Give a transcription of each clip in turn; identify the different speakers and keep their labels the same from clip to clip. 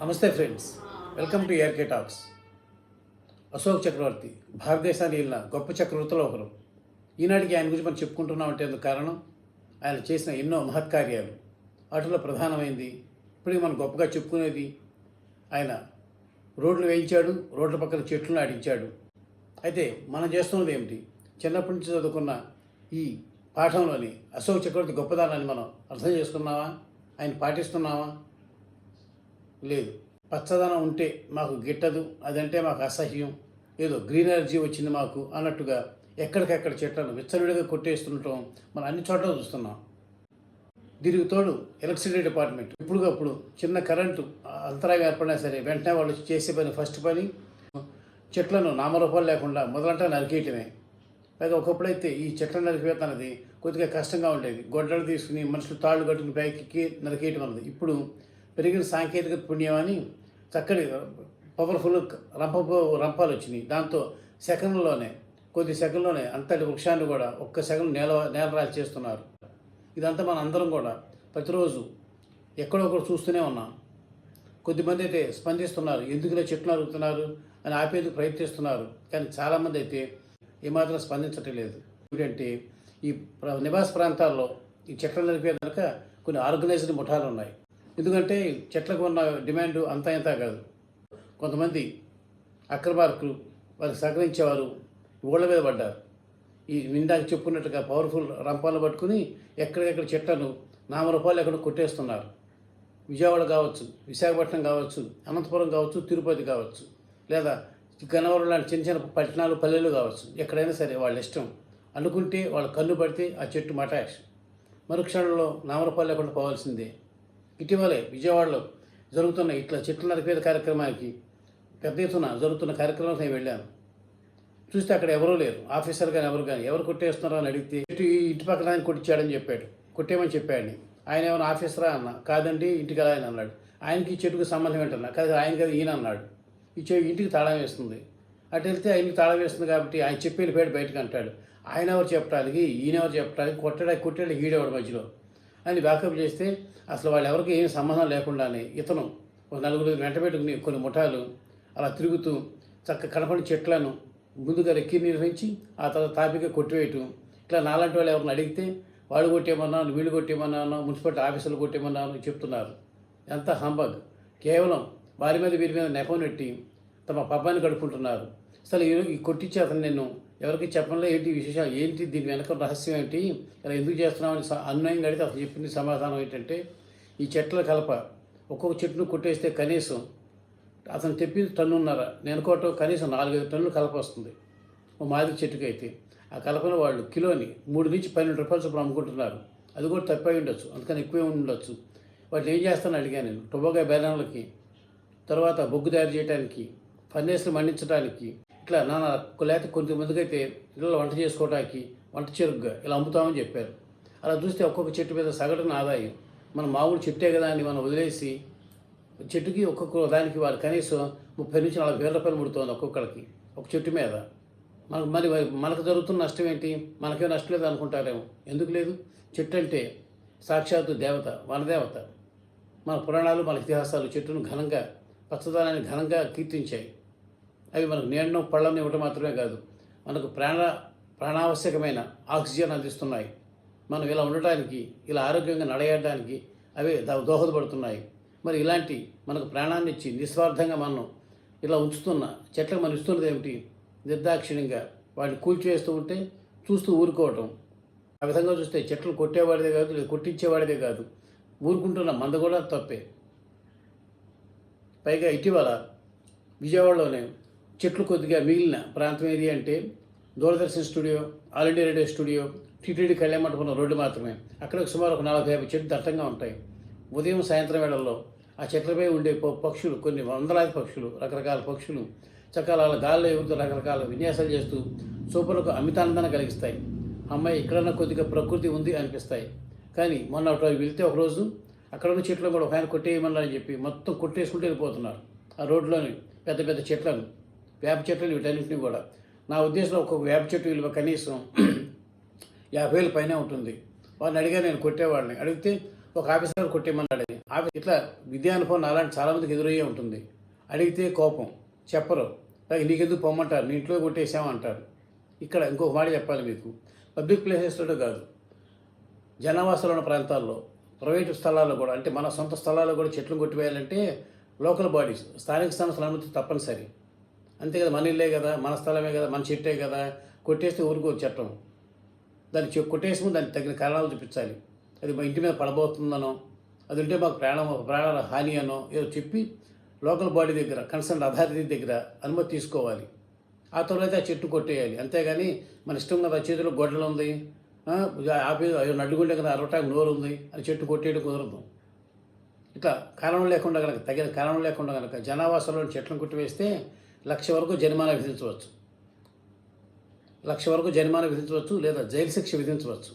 Speaker 1: నమస్తే friends. Welcome to ARK talks Ashok Chakravarti భారతదేశాన్ని వెళ్ళిన గొప్ప చక్రవర్తులు ఒకరు. ఈనాటికి ఆయన గురించి మనం చెప్పుకుంటున్నాం అంటే అందుకు కారణం? ఆయన చేసిన ఎన్నో మహత్కార్యాలు వాటిలో ప్రధానమైంది ఇప్పుడు మనం గొప్పగా చెప్పుకునేది ఆయన రోడ్లు వేయించాడు రోడ్ల పక్కన చెట్లు నాటించాడు అయితే మనం చేస్తున్నది ఏమిటి? చిన్నప్పటి నుంచి చదువుకున్న ఈ పాఠంలోని అశోక్ చక్రవర్తి గొప్పదనాన్ని మనం అర్థం చేసుకున్నావా? ఆయన పాటిస్తున్నావా? లేదు. పచ్చదనం ఉంటే మాకు గిట్టదు అదంటే మాకు అసహ్యం. ఏదో గ్రీన్ ఎనర్జీ వచ్చింది మాకు అన్నట్టుగా ఎక్కడికెక్కడ చెట్లను విచ్చలవిడిగా కొట్టేస్తుండటం మనం అన్ని చోట్ల చూస్తున్నాం. దీనికి తోడు ఎలక్ట్రిసిటీ డిపార్ట్మెంట్. ఇప్పుడుకప్పుడు చిన్న కరెంటు అంతరాయం ఏర్పడినా సరే వెంటనే వాళ్ళు చేసే పని ఫస్ట్ పని చెట్లను నామరూపాలు లేకుండా మొదలంట నరికేయటమే. పైగా ఒకప్పుడైతే ఈ చెట్లను నరికేయటం అనేది కొద్దిగా కష్టంగా ఉండేది. గొడ్డలు తీసుకుని మనుషులు తాళ్ళు కట్టుకుని పైకి నరికేయటం అన్నది. ఇప్పుడు పెరిగిన సాంకేతిక పుణ్యమని చక్కటి పవర్ఫుల్ రంప రంపాలు వచ్చినాయి. దాంతో సెకండ్లోనే కొద్ది సెకండ్లోనే అంతటి వృక్షాన్ని కూడా ఒక్క సెకండ్ నేల నేలరాలు చేస్తున్నారు. ఇదంతా మన అందరం కూడా ప్రతిరోజు ఎక్కడో ఒకటి చూస్తూనే ఉన్నాం. కొద్దిమంది అయితే స్పందిస్తున్నారు ఎందుకులే చెట్లు నరుగుతున్నారు అని ఆపేందుకు ప్రయత్నిస్తున్నారు. కానీ చాలామంది అయితే ఏమాత్రం స్పందించటం లేదు. ఎందుకంటే ఈ నివాస ప్రాంతాల్లో ఈ చెట్లు నడిపే కనుక కొన్ని ఆర్గనైజ్డ్ ముఠాలు ఉన్నాయి ఎందుకంటే చెట్లకు ఉన్న డిమాండ్ అంతా ఇంత కాదు. కొంతమంది అక్రమార్కులు వారికి సహకరించేవారు ఊళ్ళ మీద పడ్డారు. ఈ ఇందాక చెప్పుకున్నట్టుగా పవర్ఫుల్ రంపాలు పట్టుకుని ఎక్కడికెక్కడ చెట్లను నామరూపాలు ఎక్కడ కొట్టేస్తున్నారు. విజయవాడ కావచ్చు విశాఖపట్నం కావచ్చు అనంతపురం కావచ్చు తిరుపతి కావచ్చు లేదా గన్నవరం లాంటి చిన్న చిన్న పట్టణాలు పల్లెలు కావచ్చు. ఎక్కడైనా సరే వాళ్ళ ఇష్టం అనుకుంటే వాళ్ళ కన్ను పడితే ఆ చెట్టు మటాష్ మరుక్షణంలో నామరూపాలు లేకుండా పోవాల్సిందే. ఇటీవలే విజయవాడలో జరుగుతున్న ఇట్లా చెట్లు నరిపేద కార్యక్రమానికి పెద్ద ఎత్తున జరుగుతున్న కార్యక్రమానికి నేను వెళ్ళాను. చూస్తే అక్కడ ఎవరూ లేరు. ఆఫీసర్ కానీ ఎవరు కానీ ఎవరు కొట్టేస్తున్నారో అని అడిగితే ఇటు ఇంటి పక్కన ఆయన కొట్టించాడని చెప్పాడు. కొట్టేయమని చెప్పాడు. ఆయన ఏమైనా ఆఫీసరా అన్న కాదండి ఇంటికి ఆయన అన్నాడు. ఆయనకి ఈ చెట్టుకు సంబంధం ఏంటన్నా? కాదు ఆయన కదా ఈయన అన్నాడు. ఈ చెట్టు ఇంటికి తాళం వేస్తుంది. అటు వెళ్తే ఆయనకి తాళం వేస్తుంది కాబట్టి ఆయన చెప్పి వెళ్ళిపోయాడు బయటకు అంటాడు. ఆయన ఎవరు చెప్పడానికి ఈయన ఎవరు చెప్పడానికి కొట్టడా కొట్టాడు ఈడేవాడు మధ్యలో? అని బ్యాకప్ చేస్తే అసలు వాళ్ళు ఎవరికి ఏం సంబంధం లేకుండానే ఇతను ఒక నలుగురు వెంట పెట్టుకుని కొన్ని ముఠాలు అలా తిరుగుతూ చక్క కనపడి చెట్లను ముందుగా రెక్కి నిర్వహించి ఆ తర్వాత తాపిక కొట్టివేయటం. ఇట్లా నాలాంటి వాళ్ళు ఎవరిని అడిగితే వాళ్ళు కొట్టేమన్నాను వీళ్ళు కొట్టేమన్నాను మున్సిపాలిటీ ఆఫీసులు కొట్టేమన్నాను చెప్తున్నారు. ఎంత హంబగ్. కేవలం వారి మీద వీరి మీద నెపం నెట్టి తమ పబ్బాన్ని గడుపుకుంటున్నారు అసలు ఈ ఈ కొట్టించే అతను నేను ఎవరికి చెప్పడంలో ఏంటి విశేషాలు? ఏంటి దీని వెనక రహస్యం ఏంటి? ఇలా ఎందుకు చేస్తున్నామని స- అన్వయంగా అడిగితే అసలు చెప్పింది సమాధానం ఏంటంటే ఈ చెట్ల కలప ఒక్కొక్క చెట్టును కొట్టేస్తే కనీసం అతను చెప్పింది టన్నున్నర నేను కోటం కనీసం నాలుగైదు టన్నులు కలప వస్తుంది. ఓ మాదిరి చెట్టుకి అయితే ఆ కలపను వాళ్ళు కిలోని మూడు నుంచి పన్నెండు రూపాయలు చొప్పున అమ్ముకుంటున్నారు. అది కూడా తక్కువై ఉండొచ్చు అందుకని ఎక్కువే ఉండొచ్చు. వాటిని ఏం చేస్తానని అడిగాను నేను. టొబాగా బెరాలకి తర్వాత బొగ్గు తయారు చేయడానికి ఫర్నేస్లు మండించడానికి ఇట్లా నాన్న లేకపోతే కొంతమందికి అయితే ఇళ్ళలో వంట చేసుకోవడానికి వంట చెరుగ్గా ఇలా అమ్ముతామని చెప్పారు. అలా చూస్తే ఒక్కొక్క చెట్టు మీద సగటున ఆదాయం. మన మామూలు చెట్టే కదా అని మనం వదిలేసి చెట్టుకి ఒక్కొక్క దానికి వారు కనీసం ముప్పై నుంచి నలభై వేల రూపాయలు ముడుతోంది ఒక్కొక్కరికి ఒక చెట్టు మీద. మనకు మరి మనకు జరుగుతున్న నష్టం ఏంటి? మనకేం నష్టం లేదు అనుకుంటారేమో. ఎందుకు లేదు? చెట్టు అంటే సాక్షాత్తు దేవత వనదేవత. మన పురాణాలు మన ఇతిహాసాలు చెట్టును ఘనంగా పచ్చదనాన్ని ఘనంగా కీర్తించాయి. అవి మనకు నీడను పళ్ళను ఇవ్వటం మాత్రమే కాదు. మనకు ప్రాణ ప్రాణావశ్యకమైన ఆక్సిజన్ అందిస్తున్నాయి. మనం ఇలా ఉండటానికి ఇలా ఆరోగ్యంగా నడయడానికి అవే దోహదపడుతున్నాయి. మరి ఇలాంటి మనకు ప్రాణాన్ని ఇచ్చి నిస్వార్థంగా మనం ఇలా ఉంచుతున్న చెట్లకు మనం ఇస్తున్నది ఏమిటి? నిర్దాక్షిణ్యంగా వాటిని కూల్చివేస్తూ ఉంటే చూస్తూ ఊరుకోవటం. ఆ విధంగా చూస్తే చెట్లు కొట్టేవాడిదే కాదు లేదా కొట్టించేవాడిదే కాదు. ఊరుకుంటున్న మంద కూడా తప్పే. పైగా ఇటీవల విజయవాడలోనే చెట్లు కొద్దిగా మిగిలిన ప్రాంతం ఏది అంటే Doordarshan studio All India Radio studio TTD కళ్యాణ మండపం రోడ్డు మాత్రమే. అక్కడ సుమారు ఒక నలభై యాభై చెట్లు దట్టంగా ఉంటాయి. ఉదయం సాయంత్రం వేళల్లో ఆ చెట్లపై ఉండే పక్షులు కొన్ని వందలాది పక్షులు రకరకాల పక్షులు చక్కల గాల్లో ఎగురుతూ రకరకాల విన్యాసాలు చేస్తూ సూపర్లకు అమితానందాన్ని కలిగిస్తాయి. అమ్మాయి ఇక్కడన్నా కొద్దిగా ప్రకృతి ఉంది అనిపిస్తాయి. కానీ మొన్న అటు వెళ్తే ఒకరోజు అక్కడ ఉన్న చెట్లు కూడా ఒక ఆయన కొట్టేయమన్నారని చెప్పి మొత్తం కొట్టేసుకుంటూ వెళ్ళిపోతున్నారు. ఆ రోడ్లోని పెద్ద పెద్ద చెట్లను వేప చెట్లు వీటన్నింటినీ కూడా. నా ఉద్దేశంలో ఒక్కొక్క వేప చెట్టు విలువ కనీసం యాభై వేల పైన ఉంటుంది. వాడిని అడిగా నేను కొట్టేవాడిని. అడిగితే ఒక ఆఫీసర్ కొట్టేయమన్నాడని ఆఫీస్ ఇట్లా విద్యానుభవం అలాంటి చాలామందికి ఎదురయ్యే ఉంటుంది. అడిగితే కోపం చెప్పరు. అలాగే నీకెందుకు పొమ్మంటారు? నీ ఇంట్లో కొట్టేసామంటారు ఇక్కడ ఇంకొక మాట చెప్పాలి మీకు. పబ్లిక్ ప్లేసెస్లో కాదు. జనావాసాలు ఉన్న ప్రాంతాల్లో ప్రైవేటు స్థలాల్లో కూడా అంటే మన సొంత స్థలాల్లో కూడా చెట్లు కొట్టివేయాలంటే లోకల్ బాడీస్ స్థానిక సంస్థల అనుమతి తప్పనిసరి. అంతే కదా మన ఇల్లే కదా మన స్థలమే కదా మన చెట్టే కదా కొట్టేస్తే ఊరుకో చట్టం. దాన్ని చె- కొట్టేసి ముందు దానికి తగిన కారణాలు చూపించాలి. అది మా ఇంటి మీద పడబోతుందనో అది ఉంటే మాకు ప్రాణం ప్రాణాల హాని అనో ఏదో చెప్పి లోకల్ బాడీ దగ్గర కన్సర్న్ అథారిటీ దగ్గర అనుమతి తీసుకోవాలి. ఆ తర్వాత ఆ చెట్టు కొట్టేయాలి. అంతేగాని మన ఇష్టం కదా చేతిలో గొడ్డలు ఉంది ఆ, అయ్యో నడ్డుగుండే కదా అరవటానికి నోరు ఉంది అని చెట్టు కొట్టేయడం కుదరదు. ఇట్లా కారణం లేకుండా కనుక తగిన కారణం లేకుండా కనుక జనావాసంలో చెట్లను కొట్టివేస్తే లక్ష వరకు జరిమానా విధించవచ్చు. లక్ష వరకు జరిమానా విధించవచ్చు లేదా జైలు శిక్ష విధించవచ్చు.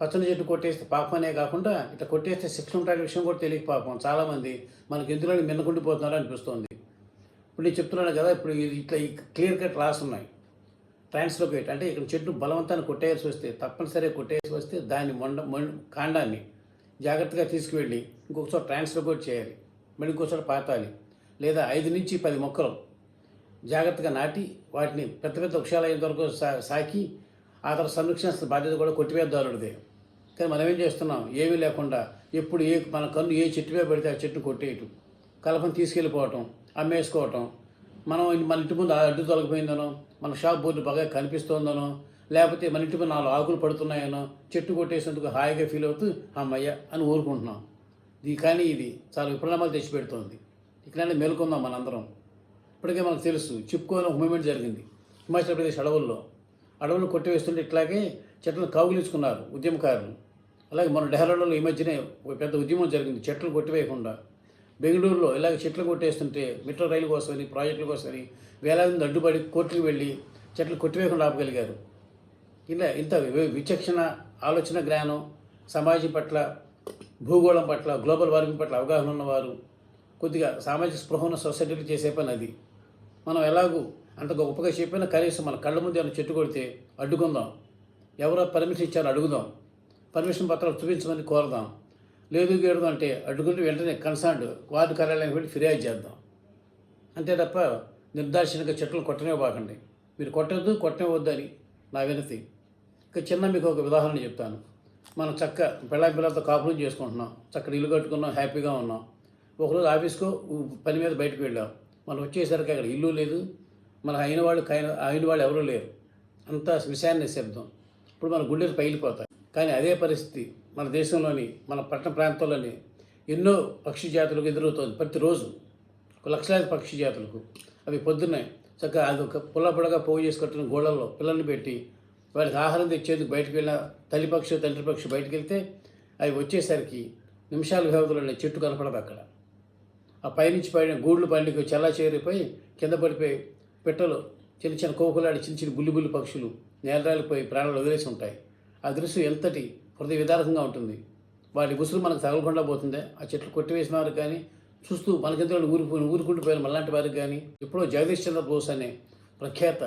Speaker 1: పచ్చని చెట్టు కొట్టేస్తే పాపం అనే కాకుండా ఇట్లా కొట్టేస్తే శిక్ష ఉంటాయి విషయం కూడా తెలియక పాపం. చాలామంది మనకి ఎందులో మిన్నకుండిపోతున్నారు అనిపిస్తుంది. ఇప్పుడు నేను చెప్తున్నాను కదా ఇప్పుడు ఇట్లా ఈ క్లియర్ కట్ లాస్ ఉన్నాయి. ట్రాన్స్లోకేట్ అంటే ఇక్కడ చెట్టు బలవంతాన్ని కొట్టేయాల్సి వస్తే తప్పనిసరిగా కొట్టేయాల్సి వస్తే దాన్ని మొండ కాండాన్ని జాగ్రత్తగా తీసుకువెళ్ళి ఇంకొకసారి ట్రాన్స్లోకేట్ చేయాలి. మళ్ళీ ఇంకోసారి పాతాలి. లేదా ఐదు నుంచి పది మొక్కలు జాగ్రత్తగా నాటి వాటిని పెద్ద పెద్ద వృక్షాలు అయ్యేంత వరకు సా సాకి ఆ తర్వాత సంరక్షణ బాధ్యత కూడా కొట్టివేద్దారుడిదే కానీ మనం ఏం చేస్తున్నాం? ఏమీ లేకుండా ఎప్పుడు ఏ మన కన్ను ఏ చెట్టు మీద పెడితే ఆ చెట్టును కొట్టేయటం కలపను తీసుకెళ్ళిపోవటం అమ్మేసుకోవటం మనం మన ఇంటి ముందు అడ్డు తొలగిపోయిందనో మన షాప్ బోర్డు బాగా కనిపిస్తోందనో లేకపోతే మన ఇంటి మీద నాలుగు ఆకులు పడుతున్నాయనో చెట్టు కొట్టేసినందుకు హాయిగా ఫీల్ అవుతూ అమ్మయ్య అని ఊరుకుంటున్నాం. ఇది కానీ ఇది చాలా విప్లవాలు తెచ్చిపెడుతోంది. ఇక్కడనే మేలుకుందాం మనందరం. ఇప్పటికే మనకు తెలుసు చిప్పుకోని ఒక మూమెంట్ జరిగింది. హిమాచల్ ప్రదేశ్ అడవుల్లో. అడవులు కొట్టివేస్తుంటే ఇట్లాగే చెట్లను కౌగిలించుకున్నారు ఉద్యమకారులు. అలాగే మన డెహ్రాడూన్లో ఈ మధ్యనే ఒక పెద్ద ఉద్యమం జరిగింది చెట్లు కొట్టివేయకుండా. బెంగళూరులో ఇలాగ చెట్లు కొట్టేస్తుంటే మెట్రో రైలు కోసమని ప్రాజెక్టుల కోసమని వేలాది మంది అడ్డుపడి కోర్టుకు వెళ్ళి చెట్లు కొట్టివేయకుండా ఆపగలిగారు. ఇలా ఇంత వి- విచక్షణ ఆలోచన జ్ఞానం సమాజం పట్ల భూగోళం పట్ల గ్లోబల్ వార్మింగ్ పట్ల అవగాహన ఉన్నవారు కొద్దిగా సామాజిక స్పృహ ఉన్న సొసైటీలు చేసే పని అది. మనం ఎలాగూ అంత గొప్పగా చెప్పినా కనీసం మన కళ్ళ ముందు ఏమైనా చెట్టు కొడితే అడ్డుకుందాం. ఎవరో పర్మిషన్ ఇచ్చారో అడుగుదాం. పర్మిషన్ పత్రాలు చూపించమని కోరదాం. లేదు గేడదు అంటే అడ్డుకుంటే వెంటనే కన్సర్న్డ్ వార్డు కార్యాలయం వెళ్ళి ఫిర్యాదు చేద్దాం. అంతే తప్ప నిర్దాక్షిణ్యంగా చెట్లు కొట్టనే బాకండి మీరు కొట్టద్దు కొట్టనివద్దు అని నా వినతి. ఇక చిన్న మీకు ఒక ఉదాహరణ చెప్తాను. మనం చక్క పిల్ల పిల్లలతో కాపురం చేసుకుంటున్నాం. చక్కటి ఇల్లు కట్టుకున్నాం హ్యాపీగా ఉన్నాం. ఒకరోజు ఆఫీస్కో పని మీద బయటకు వెళ్ళాం. మనం వచ్చేసరికి అక్కడ ఇల్లు లేదు. మన అయిన వాళ్ళు కైన అయిన వాళ్ళు ఎవరూ లేరు. అంతా శ్మశాన శబ్దం. ఇప్పుడు మన గుండెలు పగిలిపోతాయి. కానీ అదే పరిస్థితి మన దేశంలోని మన పట్టణ ప్రాంతాల్లోని ఎన్నో పక్షి జాతులకు ఎదురవుతుంది ప్రతిరోజు. ఒక లక్షలాది పక్షి జాతులకు. అవి పొద్దున్నే చక్కగా అది ఒక పుల్ల పొడగా పోగు చేసి గోడల్లో పిల్లల్ని పెట్టి వాటికి ఆహారం తెచ్చేందుకు బయటకు వెళ్ళిన తల్లి పక్షి తండ్రి పక్షి బయటకు వెళ్తే అవి వచ్చేసరికి నిమిషాల వ్యవధిలో చెట్టు కనపడదు అక్కడ. ఆ పైనుంచి పైన గూళ్ళు పండికి చల్లా చేరిపోయి కింద పడిపోయి పిట్టలు చిన్న చిన్న కోకులాడి చిన్న చిన్న బుల్లి బుల్లి పక్షులు నేలరాలిపోయి ప్రాణాలు వదిలేసి ఉంటాయి. ఆ దృశ్యం ఎంతటి హృదయ విదారకంగా ఉంటుంది. వాటి ఉసురు మనకు తగలకుండా పోతుందే. ఆ చెట్లు కొట్టివేసిన వారు కానీ చూస్తూ మనకెందులో ఊరిపోయిన ఊరుకుంటూ పోయిన మళ్ళాంటి వారికి కానీ ఎప్పుడో జగదీష్ చంద్ర బోస్ అనే ప్రఖ్యాత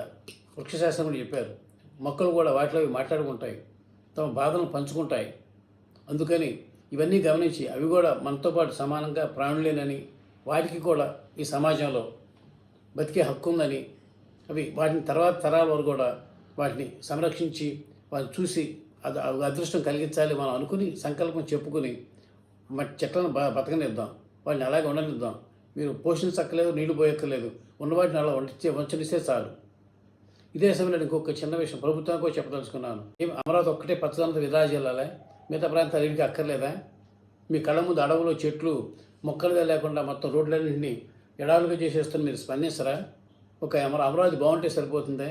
Speaker 1: వృక్షశాస్త్రం చెప్పారు. మొక్కలు కూడా వాటిలో మాట్లాడుకుంటాయి. తమ బాధలను పంచుకుంటాయి. అందుకని ఇవన్నీ గమనించి అవి కూడా మనతో పాటు సమానంగా ప్రాణులేనని వాటికి కూడా ఈ సమాజంలో బతికే హక్కు ఉందని అవి వాటిని తర్వాత తరాల వరకు కూడా వాటిని సంరక్షించి వాటిని చూసి అది అదృష్టం కలిగించాలి మనం అనుకుని సంకల్పం చెప్పుకుని మన చెట్లను బ బతకనిద్దాం. వాటిని అలాగే ఉండనిద్దాం. మీరు పోషించక్కర్లేదు నీళ్ళు పోయక్కర్లేదు. ఉన్న వాటిని అలా వండితే వంచనిస్తే చాలు. ఇదే సమయంలో ఇంకొక చిన్న విషయం ప్రభుత్వానికి కూడా చెప్పదలుచుకున్నాను. ఏం అమరావతి ఒక్కటే పచ్చదనంతో విదా జిల్లాలే మిగతా ప్రాంతాలు ఇంటికి అక్కర్లేదా? మీ కళ్ళ ముందు అడవులు చెట్లు మొక్కలుగా లేకుండా మొత్తం రోడ్లన్నింటినీ ఎడాలుగా చేసేస్తున్న మీరు స్పందిస్తారా? ఒక అమరా అమరావతి బాగుంటే సరిపోతుందే?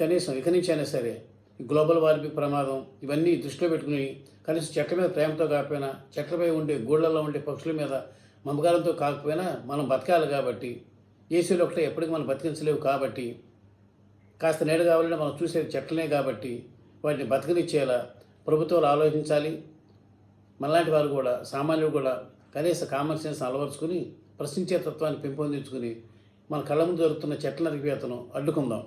Speaker 1: కనీసం ఇక నుంచి అయినా సరే గ్లోబల్ వార్మింగ్ ప్రమాదం ఇవన్నీ దృష్టిలో పెట్టుకుని కనీసం చెట్ల మీద ప్రేమతో కాకపోయినా చెట్లపై ఉండే గూళ్ళల్లో ఉండే పక్షుల మీద మమకారంతో కాకపోయినా మనం బతకాలి కాబట్టి ఏసీలు ఒకటే ఎప్పటికీ మనం బతికించలేవు కాబట్టి కాస్త నీడ కావాలంటే మనం చూసేది చెట్లనే కాబట్టి వాటిని బతకనిచ్చేలా ప్రభుత్వాలు ఆలోచించాలి. మనలాంటి వారు కూడా సామాన్యులు కూడా కనీస కామన్ సెన్స్ అలవరుచుకుని ప్రశ్నించే తత్వాన్ని పెంపొందించుకుని మన కళ్ళ ముందు జరుగుతున్న చెట్ల నరికివేతను అడ్డుకుందాం.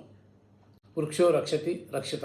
Speaker 1: వృక్షో రక్షతి రక్షిత.